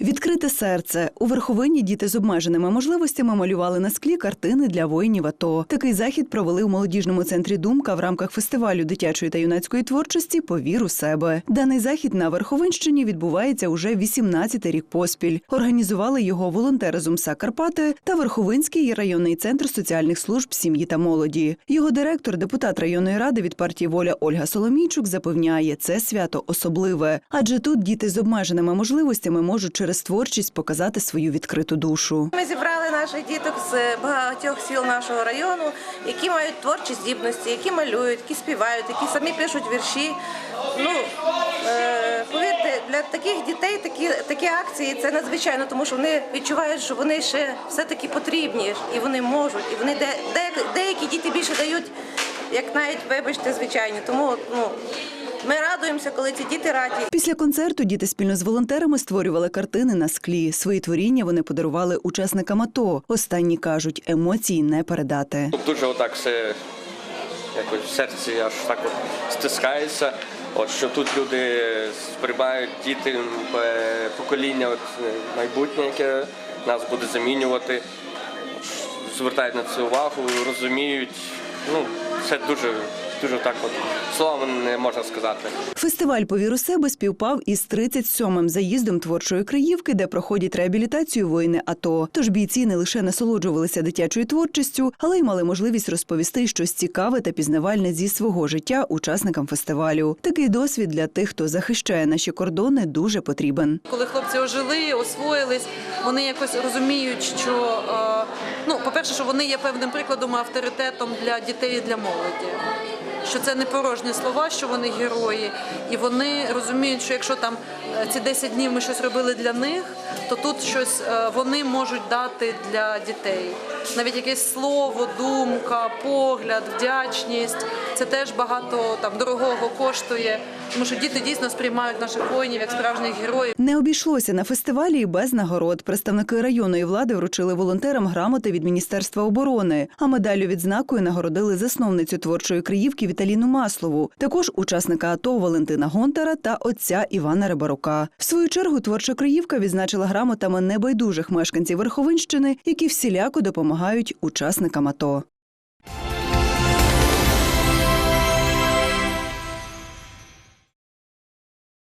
Відкрите серце у верховині діти з обмеженими можливостями малювали на склі картини для воїнів АТО. Такий захід провели у молодіжному центрі Думка в рамках фестивалю дитячої та юнацької творчості Повір у себе. Даний захід на Верховинщині відбувається уже 18-й рік поспіль. Організували його волонтери з УМСА Карпати та Верховинський районний центр соціальних служб сім'ї та молоді. Його директор, депутат районної ради від партії Воля Ольга Соломійчук запевняє, це свято особливе, адже тут діти з обмеженими можливостями можуть через творчість показати свою відкриту душу. Ми зібрали наших діток з багатьох сіл нашого району, які мають творчі здібності, які малюють, які співають, які самі пишуть вірші. Ну е, повірте, для таких дітей такі, такі акції це надзвичайно, тому що вони відчувають, що вони ще все-таки потрібні, і вони можуть, і вони де, де, деякі діти більше дають, як навіть вибачте, звичайні. Тому ну, ми радуємося, коли ці діти раді. Після концерту діти спільно з волонтерами створювали картини на склі. Свої творіння вони подарували учасникам АТО. Останні кажуть, емоції не передати. Тут дуже отак все якось в серці аж так от стискається. От що тут люди сприймають діти е, покоління, от е, майбутнє, яке нас буде замінювати, звертають на це увагу, розуміють. Ну, це дуже, дуже так от словами не можна сказати. Фестиваль «Повір у себе співпав із 37-м заїздом творчої Криївки, де проходять реабілітацію воїни АТО. Тож бійці не лише насолоджувалися дитячою творчістю, але й мали можливість розповісти щось цікаве та пізнавальне зі свого життя учасникам фестивалю. Такий досвід для тих, хто захищає наші кордони, дуже потрібен. Коли хлопці ожили, освоїлись, вони якось розуміють, що е, ну, по-перше, що вони є певним прикладом, авторитетом для дітей і для молоді. Що це не порожні слова, що вони герої, і вони розуміють, що якщо там е, ці 10 днів ми щось робили для них, то тут щось е, вони можуть дати для дітей. Навіть якесь слово, думка, погляд, вдячність це теж багато там дорогого коштує, тому що діти дійсно сприймають наших воїнів як справжніх героїв. Не обійшлося на фестивалі і без нагород. Представники районної влади вручили волонтерам грамоти від Міністерства оборони, а медаллю відзнакою нагородили засновницю творчої Криївки Віталіну Маслову, також учасника АТО Валентина Гонтара та отця Івана Рибарука. В свою чергу творча Криївка відзначила грамотами небайдужих мешканців Верховинщини, які всіляко допомагають учасникам АТО.